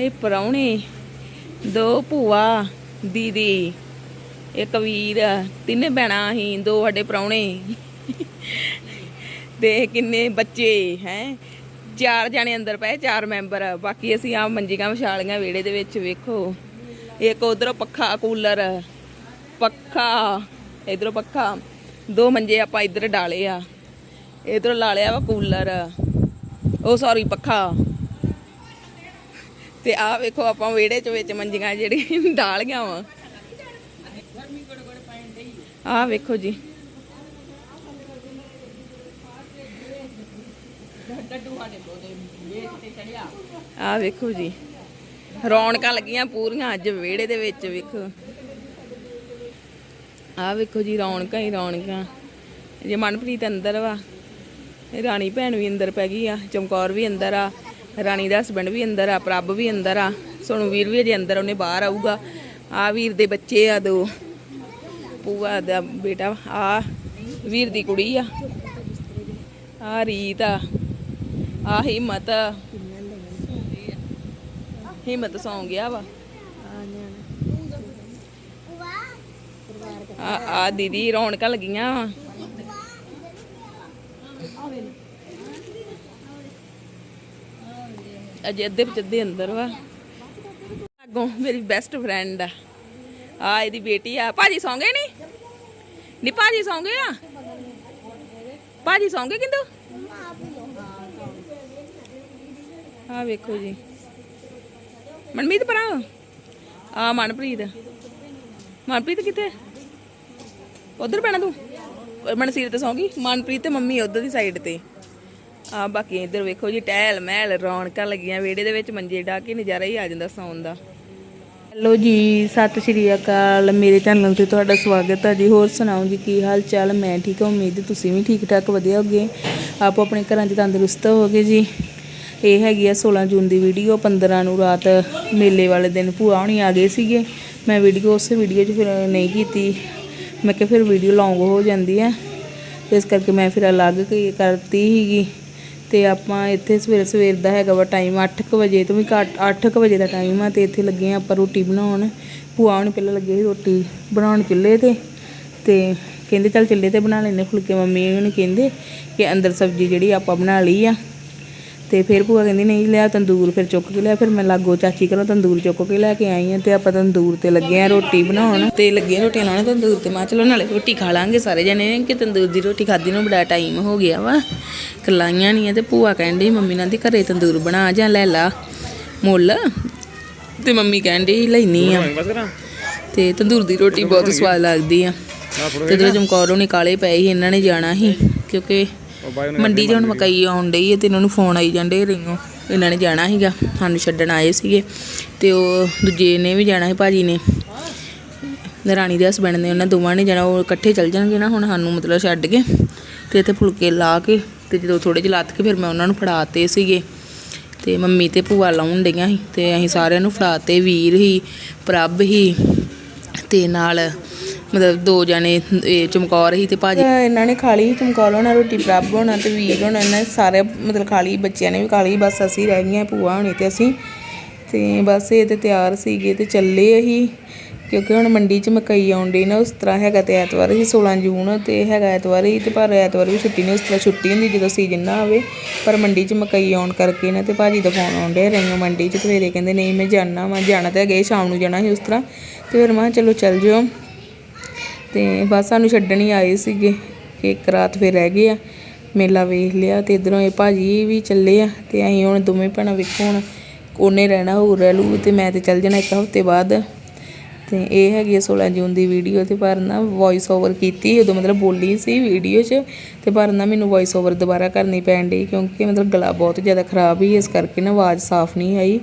ਆਏ ਪ੍ਰਾਹੁਣੇ ਦੋ ਭੂਆ, ਦੀਦੀ, ਇੱਕ ਵੀਰ, ਤਿੰਨੇ ਭੈਣਾਂ ਹੀ ਦੋ ਸਾਡੇ ਪ੍ਰਾਹੁਣੇ ਤੇ ਕਿੰਨੇ ਬੱਚੇ, ਹੈ? ਚਾਰ ਜਾਣੇ ਅੰਦਰ ਪਏ, ਚਾਰ ਮੈਂਬਰ। ਬਾਕੀ ਅਸੀਂ ਆ ਮੰਜੀਆਂ ਵਿਛਾਲੀਆਂ ਵਿਹੜੇ ਦੇ ਵਿੱਚ, ਵੇਖੋ। ਇੱਕ ਉਧਰੋਂ ਪੱਖਾ, ਕੂਲਰ, ਪੱਖਾ, ਇਧਰੋਂ ਪੱਖਾ। ਦੋ ਮੰਜੇ ਆਪਾਂ ਇੱਧਰ ਡਾਲੇ ਆ। ਇਧਰੋਂ ਲਾ ਲਿਆ ਵਾ ਕੂਲਰ। ਉਹ ਸੌਰੀ ਪੱਖਾ। ਤੇ ਆਹ ਵੇਖੋ, ਆਪਾਂ ਵਿਹੜੇ ਚ ਵਿੱਚ ਮੰਜੀਆਂ ਜਿਹੜੀ ਗਿਆ ਵਾ। ਆਹ ਵੇਖੋ ਜੀ। ਆਹ ਵੇਖੋ ਜੀ। ਰੌਣਕਾਂ ਲੱਗੀਆਂ ਪੂਰੀਆਂ ਅੱਜ ਵਿਹੜੇ ਦੇ ਵਿੱਚ, ਵੇਖੋ। ਆਹ ਵੇਖੋ ਜੀ, ਰੌਣਕਾਂ ਹੀ ਰੌਣਕਾਂ। ਜੇ ਮਨਪ੍ਰੀਤ ਅੰਦਰ ਵਾ, ਰਾਣੀ ਭੈਣ ਵੀ ਅੰਦਰ ਪੈ ਗਈ ਆ, ਚਮਕੌਰ ਵੀ ਅੰਦਰ ਆ। ਰਾਣੀ ਦਾ ਹਸਬੰਡ ਵੀ ਅੰਦਰ ਆ, ਪ੍ਰਭ ਵੀ ਅੰਦਰ ਆ ਸੋਨੂ ਵੀਰ ਵੀ ਅਜੇ ਅੰਦਰ ਉਹਨੇ ਬਾਹਰ ਆਊਗਾ। ਆ ਵੀਰ ਦੇ ਬੱਚੇ ਆ ਦੋ ਪੂਆ ਦਾ ਬੇਟਾ ਆ ਵੀਰ ਦੀ ਕੁੜੀ ਆ ਆ ਰੀਤ ਆ ਆ ਹਿੰਮਤ ਹਿੰਮਤ ਸੌਂ ਗਿਆ ਵਾ। ਆ ਆ ਦੀਦੀ ਰੌਣਕਾਂ ਲੱਗੀਆਂ ਵਾ। ਅਜੇ ਅੱਧੇ ਪਚੱਦੇ ਅੰਦਰ ਵਾ। ਅੱਗੋਂ ਮੇਰੀ ਬੈਸਟ ਫਰੈਂਡ ਆ। ਆ ਇਹਦੀ ਬੇਟੀ ਆ। ਭਾਜੀ ਸੌਂ ਗਏ ਨਹੀਂ? ਨੀ ਭਾਜੀ ਸੌਂਗੇ ਆ? ਭਾਜੀ ਸੌਂ ਕਿੰਦੂ? ਆ ਵੇਖੋ ਜੀ। ਮਨਮੀਤ ਪਰਾਂ ਆ ਮਨਪ੍ਰੀਤ। ਮਨਪ੍ਰੀਤ ਕਿੱਥੇ? ਉਧਰ ਪੈਣਾ ਤੂੰ? ਮਨਸੀਰ ਤੇ ਸੌਂਗੀ? ਮਨਪ੍ਰੀਤ ਤੇ ਮੰਮੀ ਉਧਰ ਦੀ ਸਾਈਡ ਤੇ। ਆ ਬਾਕੀ ਇੱਧਰ ਵੇਖੋ ਜੀ, ਟਹਿਲ ਮਹਿਲ ਰੌਣਕਾਂ ਲੱਗੀਆਂ, ਵਿਹੜੇ ਦੇ ਵਿੱਚ ਮੰਜੇ ਢਾ ਕੇ ਨਜ਼ਾਰਾ ਹੀ ਆ ਜਾਂਦਾ ਸੌਣ ਦਾ। ਹੈਲੋ ਜੀ, ਸਤਿ ਸ਼੍ਰੀ ਅਕਾਲ, ਮੇਰੇ ਚੈਨਲ ਤੇ ਤੁਹਾਡਾ ਸਵਾਗਤ ਹੈ ਜੀ। ਹੋਰ ਸੁਣਾਓ ਜੀ, ਕੀ ਹਾਲ ਚਾਲ? ਮੈਂ ਠੀਕ ਹਾਂ, ਉਮੀਦ ਤੁਸੀਂ ਵੀ ਠੀਕ ਠਾਕ ਵਧੀਆ ਹੋਗੇ। ਆਪੋ ਆਪਣੇ ਘਰਾਂ 'ਚ ਤੰਦਰੁਸਤ ਹੋਗੇ ਜੀ। ਇਹ ਹੈਗੀ ਆ 16 ਜੂਨ ਦੀ ਵੀਡੀਓ 15 ਨੂੰ ਰਾਤ ਮੇਲੇ ਵਾਲੇ ਦਿਨ ਭੂਆ ਹੋਣੀ ਆ ਗਏ ਸੀਗੇ। ਮੈਂ ਵੀਡੀਓ, ਉਸੇ ਵੀਡੀਓ 'ਚ ਫਿਰ ਨਹੀਂ ਕੀਤੀ। ਮੈਂ ਕਿਹਾ ਫਿਰ ਵੀਡੀਓ ਲੌਂਗ ਹੋ ਜਾਂਦੀ ਹੈ ਇਸ ਕਰਕੇ ਮੈਂ ਫਿਰ ਅਲੱਗ ਕਰਤੀ ਸੀਗੀ। ਤੇ ਆਪਾਂ ਇੱਥੇ ਸਵੇਰ ਸਵੇਰ ਦਾ ਹੈਗਾ ਵਾ ਟਾਈਮ 8:00 ਵਜੇ ਤੋਂ ਵੀ ਘੱਟ 8:00 ਵਜੇ ਦਾ ਟਾਈਮ ਆ ਤੇ ਇੱਥੇ ਲੱਗੇ ਆ ਆਪਾਂ ਰੋਟੀ ਬਣਾਉਣ। ਭੂਆ ਹੁਣ ਪਹਿਲਾਂ ਲੱਗੇ ਸੀ ਰੋਟੀ ਬਣਾਉਣ ਚੁੱਲ੍ਹੇ ਤੇ ਤੇ ਕਹਿੰਦੇ ਚੱਲ ਚੁੱਲ੍ਹੇ ਤੇ ਬਣਾ ਲੈਂਦੇ ਫੁਲਕੇ। ਮੰਮੀ ਉਹਨੂੰ ਕਹਿੰਦੇ ਕਿ ਅੰਦਰ ਸਬਜ਼ੀ ਜਿਹੜੀ ਆਪਾਂ ਬਣਾ ਲਈ ਆ। ਤੇ ਫਿਰ ਭੂਆ ਕਹਿੰਦੀ ਨਹੀਂ ਲਿਆ ਤੰਦੂਰ ਫਿਰ ਚੁੱਕ ਕੇ ਲਿਆ। ਫਿਰ ਮੈਂ ਲਾਗੋ ਚਾਚੀ ਘਰੋਂ ਤੰਦੂਰ ਚੁੱਕ ਕੇ ਲੈ ਕੇ ਆਈ ਆ ਤੇ ਆਪਾਂ ਤੰਦੂਰ ਤੇ ਲੱਗੇ ਆ ਰੋਟੀ ਬਣਾਉਣ। ਤੇ ਲੱਗੇ ਆ ਰੋਟੀਆਂ ਲਾਉਣ ਤੰਦੂਰ ਤੇ। ਮੈਂ ਚਲੋ ਨਾਲੇ ਰੋਟੀ ਖਾ ਲਾਂਗੇ ਸਾਰੇ ਜਣੇ ਕਿ ਤੰਦੂਰ ਦੀ ਰੋਟੀ ਖਾਦੀ ਨੂੰ ਬੜਾ ਟਾਈਮ ਹੋ ਗਿਆ ਵਾ। ਕਲਾਈਆਂ ਨਹੀਂ ਆ ਤੇ ਭੂਆ ਕਹਿੰਦੀ ਮੰਮੀ ਨਾਲ ਦੀ ਘਰੇ ਤੰਦੂਰ ਬਣਾ ਜਾਂ ਲੈ ਲਾ ਮੁੱਲ। ਤੇ ਮੰਮੀ ਕਹਿੰਦੀ ਲੈਣੀ ਆ। ਤੇ ਤੰਦੂਰ ਦੀ ਰੋਟੀ ਬਹੁਤ ਸਵਾਦ ਲੱਗਦੀ ਆ। ਤੇ ਜਦੋਂ ਜਮਕੌਰੋਂ ਨਿਕਾਲੇ ਪਏ ਸੀ ਇਹਨਾਂ ਨੇ ਜਾਣਾ ਸੀ ਕਿਉਂਕਿ ਮੰਡੀ 'ਚ ਹੁਣ ਮਕਈ ਆਉਣ ਡਈ ਹੈ ਤੇ ਇਹਨਾਂ ਨੂੰ ਫੋਨ ਆਈ ਜਾਂਦੇ ਰਿੰਗੋਂ। ਇਹਨਾਂ ਨੇ ਜਾਣਾ ਸੀਗਾ ਸਾਨੂੰ ਛੱਡਣ ਆਏ ਸੀਗੇ। ਤੇ ਉਹ ਦੂਜੇ ਨੇ ਵੀ ਜਾਣਾ ਸੀ ਭਾਜੀ ਨੇ। ਰਾਣੀ ਦੇ ਹਸਬੰਡ ਨੇ ਉਹਨਾਂ ਦੋਵਾਂ ਨੇ ਜਾਣਾ ਉਹ ਇਕੱਠੇ ਚੱਲ ਜਾਣਗੇ ਨਾ ਹੁਣ ਸਾਨੂੰ ਮਤਲਬ ਛੱਡ ਕੇ। ਤੇ ਇੱਥੇ ਫੁਲਕੇ ਲਾ ਕੇ ਤੇ ਜਦੋਂ ਥੋੜੇ ਜਿਹੇ ਲੱਤ ਕੇ ਫਿਰ ਮੈਂ ਉਹਨਾਂ ਨੂੰ ਫੜਾਤੇ ਸੀਗੇ। ਤੇ ਮੰਮੀ ਤੇ ਭੂਆ ਲਾਉਣ ਡਈਆਂ ਸੀ ਤੇ ਅਸੀਂ ਸਾਰਿਆਂ ਨੂੰ ਫੜਾਤੇ ਵੀਰ ਹੀ ਪ੍ਰਭ ਹੀ ਤੇ ਨਾਲ ਮਤਲਬ ਦੋ ਜਣੇ, ਇਹ ਚਮਕੌਰ ਹੀ ਤੇ ਭਾਜੀ। ਇਹਨਾਂ ਨੇ ਖਾ ਲਈ, ਚਮਕੌਰ ਹੋਣਾ, ਰੋਟੀ ਪ੍ਰਭ ਹੋਣਾ ਤੇ ਵੀਰ ਹੋਣਾ, ਇਹਨਾਂ ਨੇ ਸਾਰੇ ਮਤਲਬ ਖਾ ਲਈ, ਬੱਚਿਆਂ ਨੇ ਵੀ ਖਾ ਲਈ, ਬਸ ਅਸੀਂ ਰਹਿ ਗਈਆਂ ਭੂਆ ਹੋਣੀ ਤੇ ਅਸੀਂ। ਤੇ ਬਸ ਇਹ ਤੇ ਤਿਆਰ ਸੀਗੇ ਤੇ ਚੱਲੇ ਅਸੀਂ, ਕਿਉਂਕਿ ਹੁਣ ਮੰਡੀ 'ਚ ਮਕਈ ਆਉਂਦੀ ਨਾ, ਉਸ ਤਰ੍ਹਾਂ ਹੈਗਾ ਤੇ ਐਤਵਾਰ ਹੀ 16 ਜੂਨ ਤੇ ਹੈਗਾ ਐਤਵਾਰ ਹੀ, ਤੇ ਪਰ ਐਤਵਾਰ ਵੀ ਛੁੱਟੀ ਨਹੀਂ, ਉਸ ਤਰ੍ਹਾਂ ਛੁੱਟੀ ਹੁੰਦੀ ਜਦੋਂ ਸੀਜ਼ਨ ਨਾ ਆਵੇ, ਪਰ ਮੰਡੀ 'ਚ ਮਕਈ ਆਉਣ ਕਰਕੇ ਨਾ ਤੇ ਭਾਜੀ ਦਾ ਫੋਨ ਆਉਂਦੇ ਰਿੰਗ ਮੰਡੀ 'ਚ, ਤੇ ਫਿਰ ਕਹਿੰਦੇ ਨਹੀਂ ਮੈਂ ਜਾਣਾ ਮੈਂ ਜਾਣਾ ਤਾਂ ਗਏ ਸ਼ਾਮ ਨੂੰ ਜਾਣਾ ਸੀ ਉਸ ਤਰ੍ਹਾਂ, ਤੇ ਫਿਰ ਮੈਂ ਕਿਹਾ ਚਲੋ ਚੱਲ ਜਿਓ। ਤੇ ਬਸ ਸਾਨੂੰ ਛੱਡਣ ਹੀ ਆਏ ਸੀਗੇ ਕਿ ਇੱਕ ਰਾਤ ਫਿਰ ਰਹਿ ਗਏ ਆ, ਮੇਲਾ ਵੇਖ ਲਿਆ ਤੇ ਇਧਰੋਂ ਇਹ ਭਾਜੀ ਵੀ ਚੱਲੇ ਆ ਤੇ ਅਸੀਂ ਹੁਣ ਦੋਵੇਂ ਭੈਣਾਂ ਵੇਖੋ ਹੁਣ, ਉਹਨੇ ਰਹਿਣਾ, ਹੋਰ ਰਹਿ ਲੂ ਤੇ ਮੈਂ ਤੇ ਚੱਲ ਜਾਣਾ ਇੱਕ ਹਫ਼ਤੇ ਬਾਅਦ। ਤੇ ਇਹ ਹੈਗੀ ਆ 16 ਜੂਨ ਦੀ ਵੀਡੀਓ ਤੇ ਪਰ ਨਾ ਵੌਇਸ ਓਵਰ ਕੀਤੀ, ਉਦੋਂ ਮਤਲਬ ਬੋਲੀ ਸੀ ਵੀਡੀਓ 'ਚ ਤੇ ਪਰ ਨਾ ਮੈਨੂੰ ਵੌਇਸ ਓਵਰ ਦੁਬਾਰਾ ਕਰਨੀ ਪੈਣ ਡਈ ਕਿਉਂਕਿ ਮਤਲਬ ਗਲਾ ਬਹੁਤ ਜ਼ਿਆਦਾ ਖਰਾਬ ਹੀ ਇਸ ਕਰਕੇ ਨਾ ਆਵਾਜ਼ ਸਾਫ਼ ਨਹੀਂ ਆਈ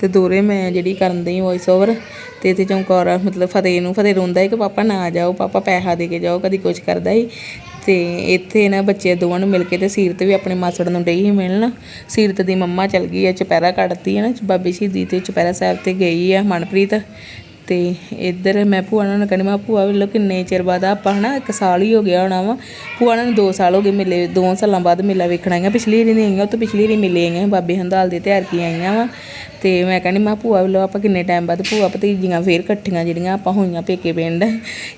ਤੇ ਦੋਰੇ ਮੈਂ ਜਿਹੜੀ ਕਰਨ ਦਈ ਵੌਇਸ ਓਵਰ ਤੇ ਤੇ ਚਮਕੌਰਾ ਮਤਲਬ ਫਤਿਹ ਨੂੰ ਫਤਿਹ ਰੋਂਦਾ ਹੈ ਕਿ ਪਾਪਾ ਨਾ ਜਾਓ, ਪਾਪਾ ਪੈਸਾ ਦੇ ਕੇ ਜਾਓ, ਕਦੀ ਕੁਝ ਕਰਦਾ ਹੀ ਤੇ ਇੱਥੇ ਨਾ ਬੱਚੇ ਦੋਵਾਂ ਨੂੰ ਮਿਲ ਕੇ ਤੇ ਸੀਰਤ ਵੀ ਆਪਣੇ ਮਾਸੜ ਨੂੰ ਡਈ ਹੀ ਮਿਲਣ। ਸੀਰਤ ਦੀ ਮੰਮਾ ਚਲ ਗਈ ਹੈ ਚੁਪਹਿਰਾ ਕੱਢਤੀ ਹੈ ਨਾ, ਬਾਬੇ ਸ਼ਹੀਦੀ ਤੇ ਚੁਪਹਿਰਾ ਸਾਹਿਬ ਤੇ ਗਈ ਆ ਮਨਪ੍ਰੀਤ ਤੇ ਇੱਧਰ ਮੈਂ ਭੂਆ ਨਾਲ ਕਹਿੰਦੀ, ਮੈਂ ਭੂਆ ਵੇਲੋ ਕਿੰਨੇ ਚਿਰ ਬਾਅਦ ਆਪਾਂ ਹਨਾ, ਇੱਕ ਸਾਲ ਹੀ ਹੋ ਗਿਆ ਹੋਣਾ ਵਾ। ਭੂਆ ਨਾਲ 2 ਸਾਲ ਹੋ ਗਏ ਮਿਲੇ 2 ਸਾਲਾਂ ਬਾਅਦ ਮੇਲਾ ਵੇਖਣ ਆਈਆਂ। ਪਿਛਲੀ ਵਾਰੀ ਨਹੀਂ ਆਈਆਂ, ਉਹ ਤੋਂ ਪਿਛਲੀ ਵਾਰੀ ਮਿਲੇ ਆਈਆਂ, ਬਾਬੇ ਹੰਦਾਲ ਦੇ ਤਿਉਹਾਰ ਕੀ ਆਈਆਂ ਵਾ। ਤੇ ਮੈਂ ਕਹਿੰਦੀ, ਮੈਂ ਭੂਆ ਵੇਲੋ ਆਪਾਂ ਕਿੰਨੇ ਟਾਈਮ ਬਾਅਦ ਭੂਆ ਭਤੀਜੀਆਂ ਫੇਰ ਇਕੱਠੀਆਂ ਜਿਹੜੀਆਂ ਆਪਾਂ ਹੋਈਆਂ ਪੇਕੇ ਪਿੰਡ,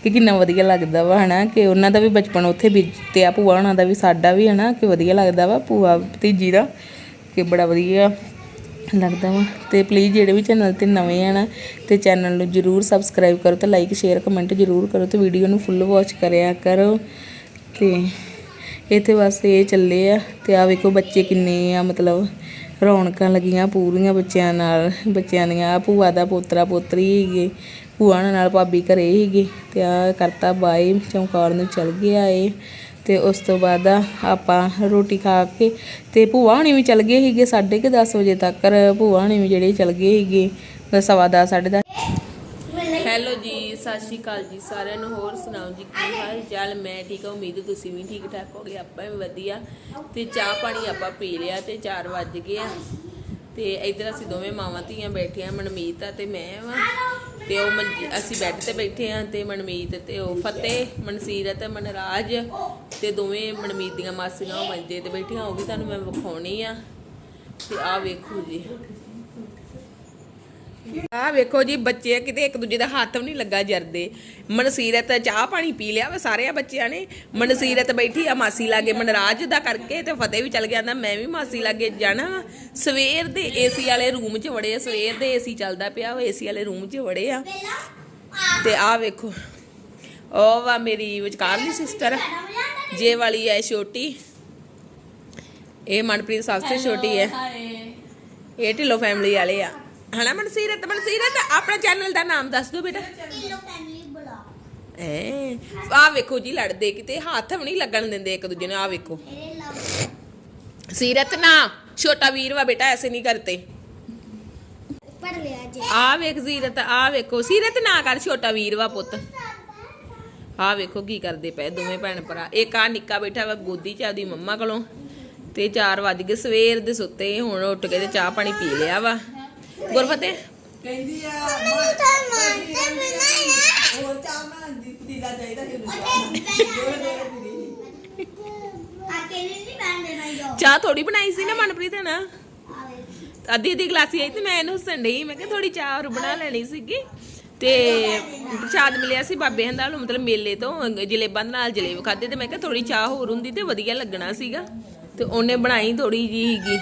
ਕਿ ਕਿੰਨਾ ਵਧੀਆ ਲੱਗਦਾ ਵਾ ਹਨਾ, ਕਿ ਉਹਨਾਂ ਦਾ ਵੀ ਬਚਪਨ ਉੱਥੇ ਬੀਤਿਆ ਭੂਆ ਉਹਨਾਂ ਦਾ ਵੀ ਸਾਡਾ ਵੀ ਹਨਾ, ਕਿ ਵਧੀਆ ਲੱਗਦਾ ਵਾ ਭੂਆ ਭਤੀਜੀ ਦਾ, ਕਿ ਬੜਾ ਵਧੀਆ। ਲੱਗਦਾ ਵਾ। ਤੇ ਪਲੀਜ਼ ਜਿਹੜੇ ਵੀ ਚੈਨਲ ਤੇ ਨਵੇਂ ਆ ਨਾ, ਤੇ ਚੈਨਲ ਨੂੰ ਜਰੂਰ ਸਬਸਕ੍ਰਾਈਬ ਕਰੋ ਤੇ ਲਾਈਕ ਸ਼ੇਅਰ ਕਮੈਂਟ ਜਰੂਰ ਕਰੋ ਤੇ ਵੀਡੀਓ ਨੂੰ ਫੁੱਲ ਵਾਚ ਕਰਿਆ ਕਰੋ। ਤੇ ਇੱਥੇ ਬਸ ਇਹ ਚੱਲੇ ਆ ਤੇ ਆ ਵੇਖੋ ਬੱਚੇ ਕਿੰਨੇ ਆ, ਮਤਲਬ ਰੌਣਕਾਂ ਲੱਗੀਆਂ ਪੂਰੀਆਂ ਬੱਚਿਆਂ ਨਾਲ, ਬੱਚਿਆਂ ਦੀਆਂ। ਆਹ ਭੂਆ ਦਾ ਪੋਤਰਾ ਪੋਤਰੀ ਹੀਗੇ ਭੂਆ ਨਾਲ ਭਾਬੀ ਘਰੇ ਹੀਗੇ ਤੇ ਆ ਕਰਤਾ ਬਾਈ ਚੌਂਕਾਰ ਨੂੰ ਚਲ ਗਿਆ ਏ। ਤੇ ਉਸ ਤੋਂ ਬਾਅਦ ਆਪਾਂ ਰੋਟੀ ਖਾ ਕੇ ਤੇ ਭੂਆ ਹੁਣੀ ਵੀ ਚਲ ਗਏ ਸੀਗੇ 10:30 ਵਜੇ ਤੱਕ। ਭੂਆ ਹੁਣੀ ਵੀ ਜਿਹੜੇ ਚਲ ਗਏ ਸੀਗੇ ਸਵਾ ਦਸ, ਸਾਢੇ ਦਸ। ਹੈਲੋ ਜੀ, ਸਤਿ ਸ਼੍ਰੀ ਅਕਾਲ ਜੀ ਸਾਰਿਆਂ ਨੂੰ। ਹੋਰ ਸੁਣਾਓ ਜੀ, ਕੀ ਹਾਲ ਚਾਲ? ਮੈਂ ਠੀਕ ਹਾਂ, ਉਮੀਦ ਤੁਸੀਂ ਵੀ ਠੀਕ ਠਾਕ ਹੋਗੇ, ਆਪਾਂ ਵੀ ਵਧੀਆ। ਤੇ ਚਾਹ ਪਾਣੀ ਆਪਾਂ ਪੀ ਲਿਆ ਤੇ 4 ਵੱਜ ਗਏ ਆ। ਤੇ ਇੱਧਰ ਅਸੀਂ ਦੋਵੇਂ ਮਾਵਾਂ ਧੀਆਂ ਬੈਠੀਆਂ, ਮਨਮੀਤ ਆ ਤੇ ਮੈਂ ਵਾ। ਤੇ ਉਹ ਮੰਜੀ ਅਸੀਂ ਬੈੱਡ ਤੇ ਬੈਠੇ ਆ ਤੇ ਮਨਮੀਤ ਤੇ ਉਹ ਫਤਿਹ ਮਨਸੀਰ ਮਨਸੀਰਤ, ਮਨਰਾਜ ਤੇ ਦੋਵੇਂ ਮਨਮੀਤ ਦੀਆਂ ਮਾਸੀਆਂ ਉਹ ਮੰਜੇ ਤੇ ਬੈਠੀਆਂ, ਉਹ ਵੀ ਤੁਹਾਨੂੰ ਮੈਂ ਵਿਖਾਉਣੀ ਆ। ਤੇ ਆਹ ਵੇਖੋ ਜੀ। ਆ ਵੇਖੋ ਜੀ ਬੱਚੇ ਕਿਤੇ ਇੱਕ ਦੂਜੇ ਦਾ ਹੱਥ ਵੀ ਨਹੀਂ ਲੱਗਾ ਜਰਦੇ। ਮਨਸੀਰਤ ਚਾਹ ਪਾਣੀ ਪੀ ਲਿਆ ਵਾ ਸਾਰਿਆਂ ਬੱਚਿਆਂ ਨੇ। ਮਨਸੀਰਤ ਬੈਠੀ ਆ ਮਾਸੀ ਲਾਗੇ ਮਨਰਾਜ ਦਾ ਕਰਕੇ ਤੇ ਫਤਿਹ ਵੀ ਚਲ ਗਿਆ ਨਾ ਮੈਂ ਵੀ ਮਾਸੀ ਲਾਗੇ ਜਾਣਾ। ਸਵੇਰ ਦੇ ਏਸੀ ਵਾਲੇ ਰੂਮ 'ਚ ਵੜੇ ਆ ਸਵੇਰ ਦੇ ਏਸੀ ਚੱਲਦਾ ਪਿਆ ਵਾ ਏਸੀ ਵਾਲੇ ਰੂਮ 'ਚ ਵੜੇ ਆ। ਤੇ ਆ ਵੇਖੋ ਉਹ ਵਾ ਮੇਰੀ ਵਿਚਕਾਰਲੀ ਸਿਸਟਰ ਜੇ ਵਾਲੀ ਹੈ ਛੋਟੀ। ਇਹ ਮਨਪ੍ਰੀਤ ਸਭ ਤੋਂ ਛੋਟੀ ਹੈ ਇਹ ਢਿੱਲੋ ਫੈਮਿਲੀ ਵਾਲੇ ਆ। ਹਨਾ ਮਨਸੀਰਤ ਮਨਸੀਰਤ ਆਪਣਾ ਚੈਨਲ ਦਾ ਨਾਮ ਦੱਸ ਦਿਓ ਬੇਟਾ। ਕਿਲੋ ਫੈਮਿਲੀ ਬੁਲਾ ਐ ਆ ਵੇਖੋ ਜੀ ਲੜਦੇ ਕਿਤੇ ਹੱਥ ਵੀ ਨਹੀਂ ਲੱਗਣ ਦਿੰਦੇ ਇੱਕ ਦੂਜੇ ਨੂੰ ਆ ਵੇਖੋ। ਲਵ ਸੀਰਤ ਨਾ ਛੋਟਾ ਵੀਰ ਵਾ ਬੇਟਾ ਐਸੇ ਨਹੀਂ ਕਰਤੇ। ਪੜ ਲਿਆ ਜੇ। ਆ ਵੇਖ ਸੀਰਤ ਆ ਵੇਖੋ। ਸੀਰਤ ਨਾ ਕਰ ਛੋਟਾ ਵੀਰ ਵਾ ਪੁੱਤ। ਆ ਵੇਖੋ ਕੀ ਕਰਦੇ ਪਏ ਦੋਵੇਂ ਭੈਣ ਭਰਾ। ਇੱਕ ਆ ਨਿੱਕਾ ਬੈਠਾ ਵਾ ਗੋਦੀ ਚ ਆਪਦੀ ਮੰਮਾ ਕੋਲੋਂ। ਤੇ 4 ਵਜ ਗਏ ਸਵੇਰ ਦੇ ਸੁੱਤੇ ਹੁਣ ਉੱਠ ਕੇ ਤੇ ਚਾਹ ਪਾਣੀ ਪੀ ਲਿਆ ਵਾ। ਗੁਰਫਤਿਹ? ਕਹਿੰਦੀ ਆ ਮੈਨੂੰ ਤਾਂ ਮੰਨਦੇ ਬਣਾਇਆ ਹੋਰ ਚਾਹ ਮੈਂ ਦੀ ਪਤੀਲਾ ਚਾਹੀਦਾ ਸੀ ਉਹਨੂੰ ਆ ਕੇ ਨਹੀਂ ਬਣਦੇ ਨਾ ਜੋ। ਚਾਹ ਥੋੜੀ ਬਣਾਈ ਸੀ ਨਾ ਮਨਪ੍ਰੀਤ ਨੇ ਨਾ ਅੱਧੀ ਅੱਧੀ ਗਲਾਸੀ ਆਈ ਤੇ ਮੈਂ ਇਹਨੂੰ ਸੰਡਈ ਮੈਂ ਕਿਹਾ ਥੋੜੀ ਚਾਹ ਹੋਰ ਬਣਾ ਲੈਣੀ ਸੀਗੀ। ਤੇ ਪ੍ਰਸ਼ਾਦ ਮਿਲਿਆ ਸੀ ਬਾਬੇ ਹੰਦਾਲ ਮਤਲਬ ਮੇਲੇ ਤੋਂ ਜਲੇਬਾਂ ਦੇ ਨਾਲ ਜਲੇਬ ਖਾਦੇ ਤੇ ਮੈਂ ਕਿਹਾ ਥੋੜੀ ਚਾਹ ਹੋਰ ਹੁੰਦੀ ਤੇ ਵਧੀਆ ਲੱਗਣਾ ਸੀਗਾ। ਤੇ ਉਹਨੇ ਬਣਾਈ ਥੋੜੀ ਜੀ ਹੀਗੀ